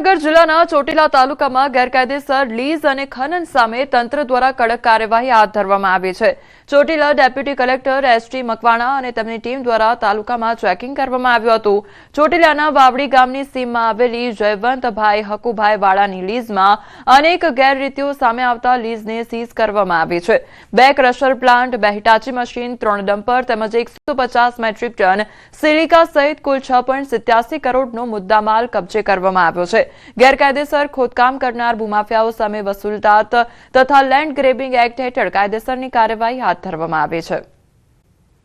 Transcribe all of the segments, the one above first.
સુરેન્દ્રનગર જિલ્લાના ચોટીલા તાલુકામાં ગેરકાયદેસર લીઝ અને ખનન સામે તંત્ર દ્વારા કડક કાર્યવાહી હાથ ધરવામાં આવી છે. Chotila deputy collector S T Makwana અને તેમની ટીમ દ્વારા તાલુકામાં ચેકિંગ કરવામાં આવ્યું હતું. ચોટીલાના વાવડી ગામની સીમમાં આવેલી જયવંતભાઈ હકુભાઈ વાળાની લીઝમાં અનેક ગેરરીતિઓ સામે આવતા લીઝને સીઝ કરવામાં આવી છે. બે ક્રશર પ્લાન્ટ, બે હિટાચી મશીન, ત્રણ ડમ્પર તેમજ એકસો પચાસ મેટ્રિક ટન સિલિકા સહિત કુલ છ પોઈન્ટ સિત્યાસી કરોડનો મુદ્દામાલ કબજે કરવામાં આવ્યો છે. ગેરકાયદેસર ખોદકામ કરનાર ભૂમાફિયાઓ સામે વસૂલતાત તથા લેન્ડ ગ્રેબિંગ એક્ટ હેઠળ કાયદેસરની કાર્યવાહી હાથ ધરવામાં આવી છે.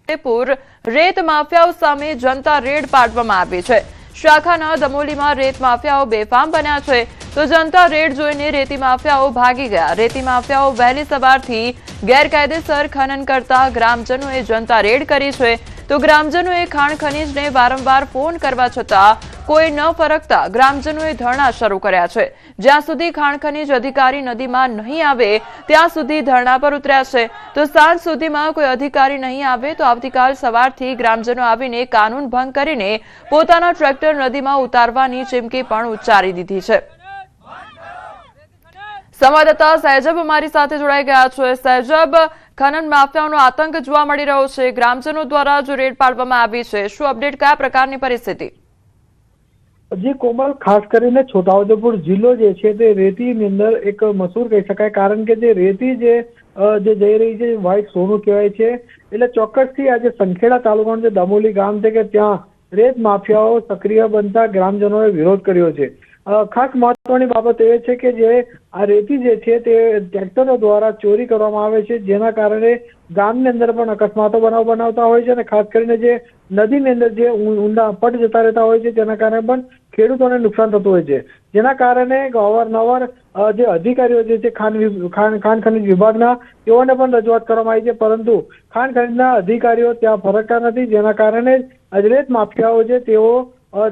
ફતેપુર રેત માફિયાઓ સામે જનતા રેડ પાડવામાં આવી છે. શાખાના દમોલીમાં રેત માફિયાઓ બેફામ બન્યા છે. તો જનતા રેડ જોઈને રેતી માફિયાઓ ભાગી ગયા. રેતી માફિયાઓ વહેલી સવારથી ગેરકાયદેસર ખનન કરતા ગ્રામજનોએ જનતા રેડ કરી છે. તો ગ્રામજનોએ ખાણ ખનીજને વારંવાર ફોન કરવા છતાં કોઈ ન ફરકતા ગ્રામજનોએ ધરણા શરૂ કર્યા છે. જ્યાં સુધી ખાણ ખનીજ અધિકારી નદીમાં નહીં આવે, ત્યાં સુધી ધરણા પર ઉતર્યા છે. તો સાંજ સુધીમાં કોઈ અધિકારી નહીં આવે, તો આવતીકાલ સવારથી ગ્રામજનો આવીને કાનૂન ભંગ કરીને પોતાના ટ્રેક્ટર નદીમાં ઉતારવાની ચીમકી પણ ઉચ્ચારી દીધી છે. સંવાદદાતા સહેજબ અમારી સાથે જોડાઈ ગયા છે. સહેજબ, ખનન માફિયાઓનો આતંક જોવા મળી રહ્યો છે. ગ્રામજનો દ્વારા જો રેડ પાડવામાં આવી છે, શું અપડેટ કયા પ્રકારની પરિસ્થિતિ? જી કોમલ, ખાસ કરીને છોટાઉદેપુર જિલ્લો જે છે તે રેતીની અંદર એક મશહૂર કહી શકાય. કારણ કે જે રેતી જે જે જઈ રહી છે વ્હાઈટ સોનું કહેવાય છે. એટલે ચોક્કસથી આજે સંખેડા તાલુકાનું જે દમોલી ગામ છે કે ત્યાં રેત માફિયાઓ સક્રિય બનતા ગ્રામજનોએ વિરોધ કર્યો છે. ખાસ મહત્વની બાબત એ છે કે જે આ રેતી જે છે તે ટ્રેક્ટરો દ્વારા ચોરી કરવામાં આવે છે. જેના કારણે ગામની અંદર પણ અકસ્માતો બનાવ બનાવતા હોય છે અને ખાસ કરીને જે નદીની અંદર જે ઊંડા પટ જતા રહેતા હોય છે તેના કારણે પણ ખેડૂતોને નુકસાન થતું હોય છે. જેના કારણે અવારનવાર જે અધિકારીઓ જે છે ખાન ખાણ ખાણ ખાન ખનીજ વિભાગના, તેઓને પણ રજૂઆત કરવામાં આવી છે. પરંતુ ખાણ ખનીજના અધિકારીઓ ત્યાં ફરકતા નથી. જેના કારણે અજરેત માફિયાઓ છે, તેઓ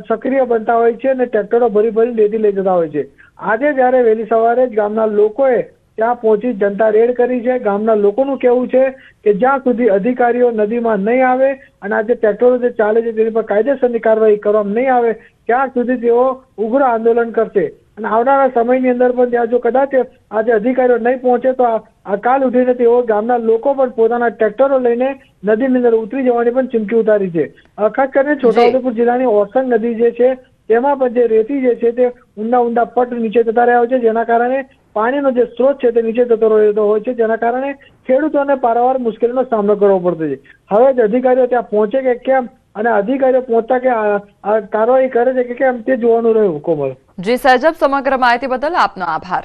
સક્રિય બનતા હોય છે અને ટ્રેક્ટરો ભરી ભરી લેતી લઈ જતા હોય છે. આજે જ્યારે વહેલી સવારે જ ગામના લોકોએ ત્યાં પહોંચી જનતા રેડ કરી છે. ગામના લોકોનું કહેવું છે કે જ્યાં સુધી અધિકારીઓ નદીમાં નહીં આવે અને આ જે ટ્રેક્ટરો જે ચાલે છે તેની પર કાયદેસરની કાર્યવાહી કરવામાં નહીં આવે ત્યાં સુધી તેઓ ઉગ્ર આંદોલન કરશે. અને આવનારા સમયની અંદર પણ ત્યાં જો કદાચ આજે અધિકારીઓ નહીં પહોંચે તો આ કાલ ઉઠીને તેઓ ગામના લોકો પણ પોતાના ટ્રેક્ટરો લઈને નદીની અંદર ઉતરી જવાની પણ ચીમકી ઉતારી છે. ખાસ કરીને છોટાઉદેપુર જિલ્લાની ઓસંગ નદી જે છે તેમાં પણ જે રેતી જે છે તે ઊંડા ઊંડા પટ નીચે જતા રહ્યા છે જેના કારણે પાણીનો જે સ્ત્રોત છે તે નીચે જતો રહેતો હોય છે, જેના કારણે ખેડૂતોને પારાવાર મુશ્કેલીનો સામનો કરવો પડતો છે. હવે જ અધિકારીઓ ત્યાં પહોંચે કે કેમ? અને અધિકારીઓ પહોંચતા કે કાર્યવાહી કરે છે કે કેમ? તે જોવાનું રહ્યું, કોમલ. જી સહેજબ સમગ્ર માહિતી બદલ આપનો આભાર.